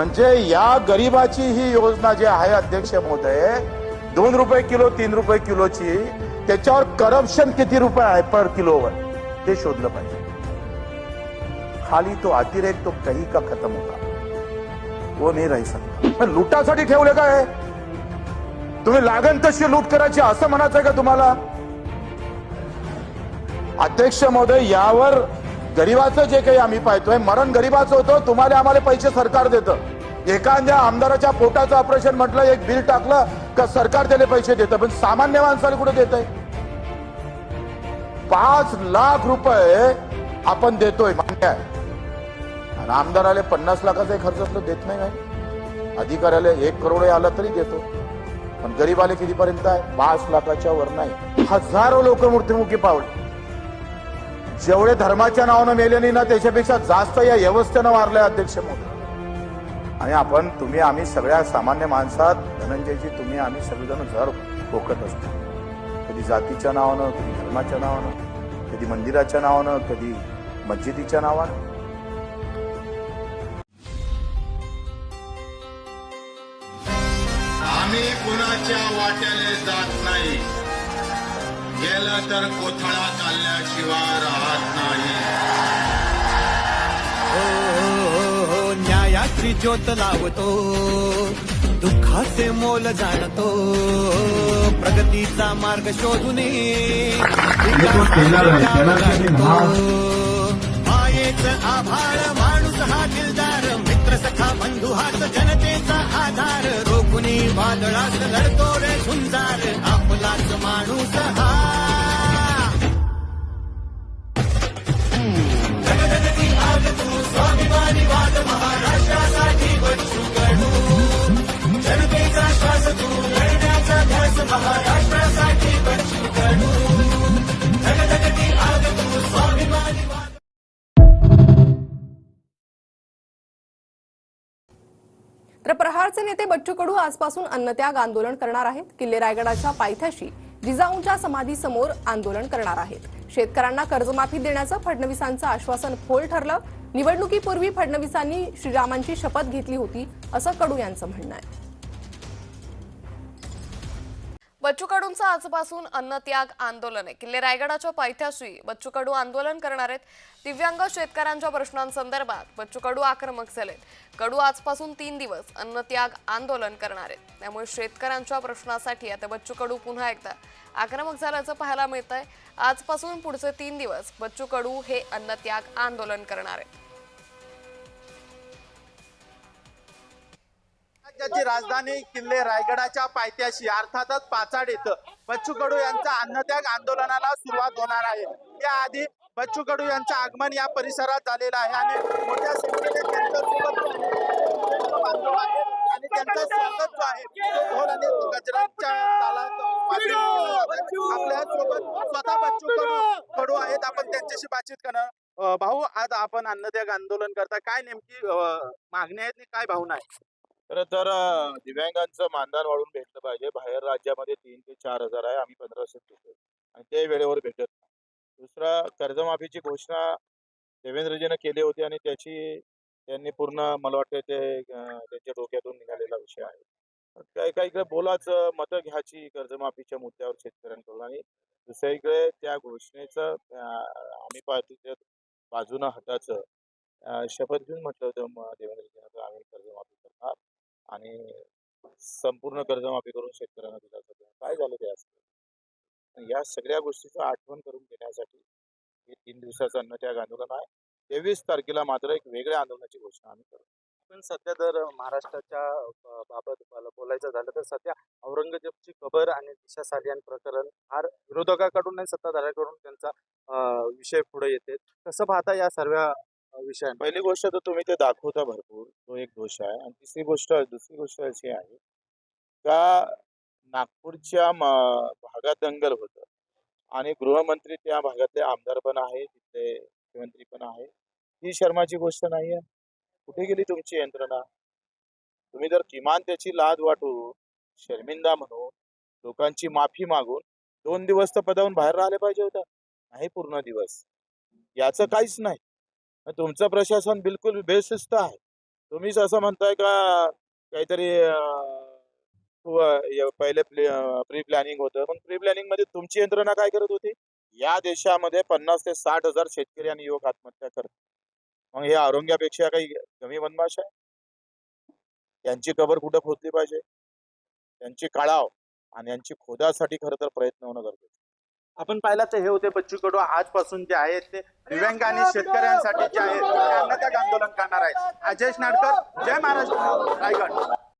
म्हणजे या गरिबाची ही योजना जी आहे अध्यक्ष महोदय दोन रुपये किलो तीन रुपये किलोची त्याच्यावर करप्शन किती रुपये आहे पर किलोवर? ते शोधलं पाहिजे. खाली तो अतिरेक तो कही का खतम होता? वो नाही राही सकता लुटासाठी ठेवले काय? तुम्ही लागण तशी लूट करायची असं म्हणायचं का तुम्हाला? अध्यक्ष महोदय यावर गरिबाचं जे काही आम्ही पाहतोय मरण गरिबाचं होतं तुम्हाला आम्हाला पैसे सरकार देतं. एखाद्या आमदाराच्या पोटाचं ऑपरेशन म्हटलं एक बिल टाकलं का सरकार त्याला पैसे देतं? पण सामान्य माणसाला कुठे देत आहे पाच लाख रुपये आपण देतोय मान्य आहे. आणि आमदाराला पन्नास लाखाचा खर्च असलं देत नाही काय अधिकाऱ्याला एक करोड आला तरी देतो. पण गरीबाले कितीपर्यंत आहे? पाच लाखाच्या वर नाही. हजारो लोक मृत्युमुखी पावले. जेवढे धर्माच्या नावानं मेले नाही ना त्याच्यापेक्षा जास्त या व्यवस्थेनं वारले अध्यक्ष मोदी. आणि आपण तुम्ही आम्ही सगळ्या सामान्य माणसात धनंजयजी तुम्ही आम्ही सगळेजण झर पोकत असतो. कधी जातीच्या नावानं कधी धर्माच्या नावानं कधी मंदिराच्या नावानं कधी मस्जिदीच्या नावानं. आम्ही कुणाच्या वाट्याने जात नाही. गेलं तर कोथळा चालल्याशिवाय राहत नाही. हो, हो, हो, हो न्यायाची ज्योत लावतो दुःखाचे मोल जाणतो प्रगतीचा मार्ग शोधून मायेच आभाळ माणूस हा दिलदार मित्र सखा बंधू हाच जन तर प्रहारचे नेते बच्चू कडू आजपासून अन्नत्याग आंदोलन करणार आहेत. किल्ले रायगडाच्या पायथ्याशी जिजाऊंच्या समाधीसमोर आंदोलन करणार आहेत. शेतकऱ्यांना कर्जमाफी देण्याचं फडणवीसांचं आश्वासन फोल ठरलं. निवडणुकीपूर्वी फडणवीसांनी श्रीरामांची शपथ घेतली होती असं कडू यांचं म्हणणं आहे. बच्चू कडूंचं आजपासून अन्नत्याग आंदोलन आहे. किल्ले रायगडाच्या पायथ्याशी बच्चू कडू आंदोलन करणार आहेत. दिव्यांग शेतकऱ्यांच्या प्रश्नांसंदर्भात बच्चू कडू आक्रमक झालेत. कडू आजपासून तीन दिवस अन्नत्याग आंदोलन करणार आहेत. त्यामुळे शेतकऱ्यांच्या प्रश्नासाठी आता बच्चू कडू पुन्हा एकदा आक्रमक झाल्याचं पाहायला मिळत आहे आजपासून पुढचे तीन दिवस बच्चू कडू हे अन्नत्याग आंदोलन करणार आहेत. राज्याची राजधानी किल्ले रायगडाच्या पायथ्याशी अर्थातच पाचाड येतं बच्चू कडू यांचा अन्नत्याग आंदोलनाला सुरुवात होणार आहे. त्याआधी बच्चू कडू यांचं आगमन या परिसरात झालेलं आहे आणि मोठ्या संख्येने आणि त्यांचा स्वागत जो आहे तो ढोल आणि गजरांच्या आपल्यासोबत स्वतः बच्चू कडू कडू आहेत. आपण त्यांच्याशी बातचीत करणार. भाऊ आज आपण अन्नत्याग आंदोलन करता. काय नेमकी मागणी आहेत काय भावना आहे खरं तर दिव्यांगांचं मानधन वाढून भेटलं पाहिजे. बाहेर राज्यामध्ये तीन ते चार हजार आहे. आम्ही पंधराशे देतो आणि ते वेळेवर भेटत नाही. दुसरा कर्जमाफीची घोषणा देवेंद्रजीनं केली होती आणि त्याची त्यांनी पूर्ण मला वाटतं ते त्यांच्या डोक्यातून निघालेला विषय आहे. काही काही इकडे बोलाचं मतं घ्यायची कर्जमाफीच्या मुद्द्यावर शेतकऱ्यांकडून. आणि इकडे त्या घोषणेचं आम्ही पार्टीच्या बाजूनं हटाचं शपथ घेऊन म्हटलं होतं देवेंद्रजीनं तर आम्ही कर्जमाफी आणि संपूर्ण कर्जमाफी करून शेतकऱ्यांना दिलासा देणार काय झालं ते आज? या सगळ्या गोष्टीचं आठवण करून देण्यासाठी हे तीन दिवसाचं अन्नत्याग आंदोलन आहे. तेवीस तारखेला मात्र एक वेगळ्या आंदोलनाची घोषणा आम्ही करू पण सध्या जर महाराष्ट्राच्या बाबत बोलायचं झालं तर सध्या औरंगजेबची कबर आणि दिशा सालियान प्रकरण फार विरोधकाकडून आणि सत्ताधाऱ्याकडून त्यांचा विषय पुढे येते. कसं पाहता या सर्व विषय पहिली गोष्ट तर तुम्ही ते दाखवता भरपूर तो एक दोष आहे. आणि तिसरी गोष्ट दुसरी गोष्ट अशी आहे का नागपूरच्या भागात दंगल होतं. आणि गृहमंत्री त्या भागातले आमदार पण आहे तिथले मुख्यमंत्री पण आहे ही शर्माची गोष्ट नाही आहे कुठे गेली तुमची यंत्रणा? तुम्ही जर किमान त्याची लाद वाटू शर्मिंदा म्हणून लोकांची माफी मागून दोन दिवस तर पदावून बाहेर राहिले पाहिजे होतं. नाही पूर्ण दिवस. याचं काहीच नाही. तुमचं प्रशासन बिलकुल बेशिस्त आहे. तुम्हीच असं म्हणताय का काहीतरी पहिले प्री प्लॅनिंग होतं. पण प्री प्लॅनिंगमध्ये तुमची यंत्रणा काय करत होती? या देशामध्ये पन्नास ते साठ हजार शेतकरी आणि युवक आत्महत्या करतात. मग हे आरोग्यापेक्षा काही कमी बनमाश आहे? त्यांची कबर कुठं खोदली पाहिजे? त्यांची काळाव आणि यांची खोदासाठी खरं तर प्रयत्न होणं गरजेचं आपण पाहिलं तर हे होते बच्चू कडू आजपासून जे आहेत ते दिव्यांग आणि शेतकऱ्यांसाठी जे आहेत ते त्या आंदोलन करणार आहेत. अजय नाडकर जय महाराष्ट्र रायगड.